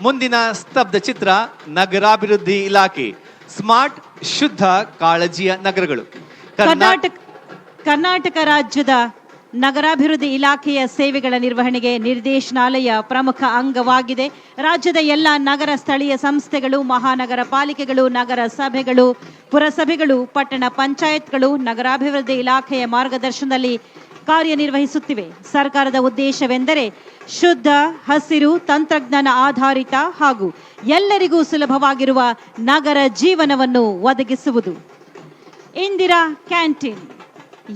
ಮುಂದಿನ ಸ್ತಬ್ಧ ಚಿತ್ರ ನಗರಾಭಿವೃದ್ಧಿ ಇಲಾಖೆ. ಸ್ಮಾರ್ಟ್, ಶುದ್ಧ ಕಾಳಜಿಯ ನಗರಗಳು. ಕರ್ನಾಟಕ ಕರ್ನಾಟಕ ರಾಜ್ಯದ ನಗರಾಭಿವೃದ್ಧಿ ಇಲಾಖೆಯ ಸೇವೆಗಳ ನಿರ್ವಹಣೆಗೆ ನಿರ್ದೇಶನಾಲಯ ಪ್ರಮುಖ ಅಂಗವಾಗಿದೆ. ರಾಜ್ಯದ ಎಲ್ಲ ನಗರ ಸ್ಥಳೀಯ ಸಂಸ್ಥೆಗಳು, ಮಹಾನಗರ ಪಾಲಿಕೆಗಳು, ನಗರ ಸಭೆಗಳು, ಪುರಸಭೆಗಳು, ಪಟ್ಟಣ ಪಂಚಾಯತ್ಗಳು, ನಗರಾಭಿವೃದ್ಧಿ ಇಲಾಖೆಯ ಮಾರ್ಗದರ್ಶನದಲ್ಲಿ ಕಾರ್ಯನಿರ್ವಹಿಸುತ್ತಿವೆ. ಸರ್ಕಾರದ ಉದ್ದೇಶವೆಂದರೆ ಶುದ್ಧ, ಹಸಿರು, ತಂತ್ರಜ್ಞಾನ ಆಧಾರಿತ ಹಾಗೂ ಎಲ್ಲರಿಗೂ ಸುಲಭವಾಗಿರುವ ನಗರ ಜೀವನವನ್ನು ಒದಗಿಸುವುದು. ಇಂದಿರಾ ಕ್ಯಾಂಟೀನ್.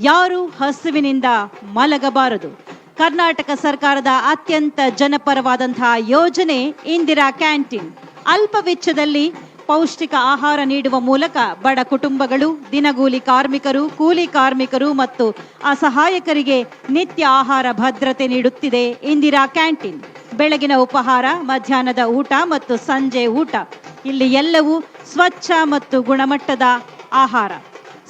ಯಾರು ಹಸುವಿನಿಂದ ಮಲಗಬಾರದು. ಕರ್ನಾಟಕ ಸರ್ಕಾರದ ಅತ್ಯಂತ ಜನಪರವಾದಂತಹ ಯೋಜನೆ ಇಂದಿರಾ ಕ್ಯಾಂಟೀನ್. ಅಲ್ಪ ವೆಚ್ಚದಲ್ಲಿ ಪೌಷ್ಟಿಕ ಆಹಾರ ನೀಡುವ ಮೂಲಕ ಬಡ ಕುಟುಂಬಗಳು, ದಿನಗೂಲಿ ಕಾರ್ಮಿಕರು, ಕೂಲಿ ಕಾರ್ಮಿಕರು ಮತ್ತು ಅಸಹಾಯಕರಿಗೆ ನಿತ್ಯ ಆಹಾರ ಭದ್ರತೆ ನೀಡುತ್ತಿದೆ ಇಂದಿರಾ ಕ್ಯಾಂಟೀನ್. ಬೆಳಗಿನ ಉಪಹಾರ, ಮಧ್ಯಾಹ್ನದ ಊಟ ಮತ್ತು ಸಂಜೆ ಊಟ. ಇಲ್ಲಿ ಎಲ್ಲವೂ ಸ್ವಚ್ಛ ಮತ್ತು ಗುಣಮಟ್ಟದ ಆಹಾರ.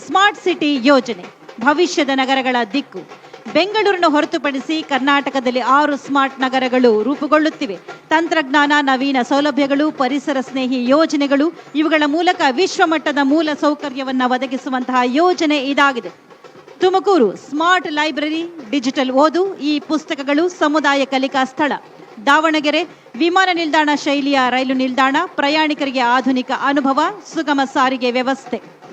ಸ್ಮಾರ್ಟ್ ಸಿಟಿ ಯೋಜನೆ. ಭವಿಷ್ಯದ ನಗರಗಳ ದಿಕ್ಕು. ಬೆಂಗಳೂರನ್ನು ಹೊರತುಪಡಿಸಿ ಕರ್ನಾಟಕದಲ್ಲಿ ಆರು ಸ್ಮಾರ್ಟ್ ನಗರಗಳು ರೂಪುಗೊಳ್ಳುತ್ತಿವೆ. ತಂತ್ರಜ್ಞಾನ, ನವೀನ ಸೌಲಭ್ಯಗಳು, ಪರಿಸರ ಸ್ನೇಹಿ ಯೋಜನೆಗಳು, ಇವುಗಳ ಮೂಲಕ ವಿಶ್ವಮಟ್ಟದ ಮೂಲ ಸೌಕರ್ಯವನ್ನು ಒದಗಿಸುವಂತಹ ಯೋಜನೆ ಇದಾಗಿದೆ. ತುಮಕೂರು ಸ್ಮಾರ್ಟ್ ಲೈಬ್ರರಿ, ಡಿಜಿಟಲ್ ಓದು, ಈ ಪುಸ್ತಕಗಳು ಸಮುದಾಯ ಕಲಿಕಾ ಸ್ಥಳ. ದಾವಣಗೆರೆ ವಿಮಾನ ನಿಲ್ದಾಣ ಶೈಲಿಯ ರೈಲು ನಿಲ್ದಾಣ, ಪ್ರಯಾಣಿಕರಿಗೆ ಆಧುನಿಕ ಅನುಭವ, ಸುಗಮ ಸಾರಿಗೆ ವ್ಯವಸ್ಥೆ.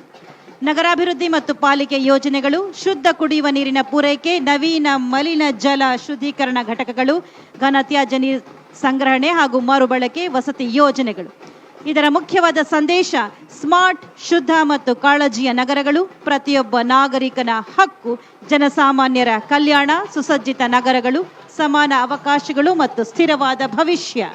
ನಗರಾಭಿವೃದ್ಧಿ ಮತ್ತು ಪಾಲಿಕೆ ಯೋಜನೆಗಳು, ಶುದ್ಧ ಕುಡಿಯುವ ನೀರಿನ ಪೂರೈಕೆ, ನವೀನ ಮಲಿನ ಜಲ ಶುದ್ಧೀಕರಣ ಘಟಕಗಳು, ಘನ ತ್ಯಾಜ್ಯ ನೀರು ಸಂಗ್ರಹಣೆ ಹಾಗೂ ಮರುಬಳಕೆ ವಸತಿ ಯೋಜನೆಗಳು. ಇದರ ಮುಖ್ಯವಾದ ಸಂದೇಶ, ಸ್ಮಾರ್ಟ್, ಶುದ್ಧ ಮತ್ತು ಕಾಳಜಿಯ ನಗರಗಳು, ಪ್ರತಿಯೊಬ್ಬ ನಾಗರಿಕನ ಹಕ್ಕು, ಜನಸಾಮಾನ್ಯರ ಕಲ್ಯಾಣ, ಸುಸಜ್ಜಿತ ನಗರಗಳು, ಸಮಾನ ಅವಕಾಶಗಳು ಮತ್ತು ಸ್ಥಿರವಾದ ಭವಿಷ್ಯ.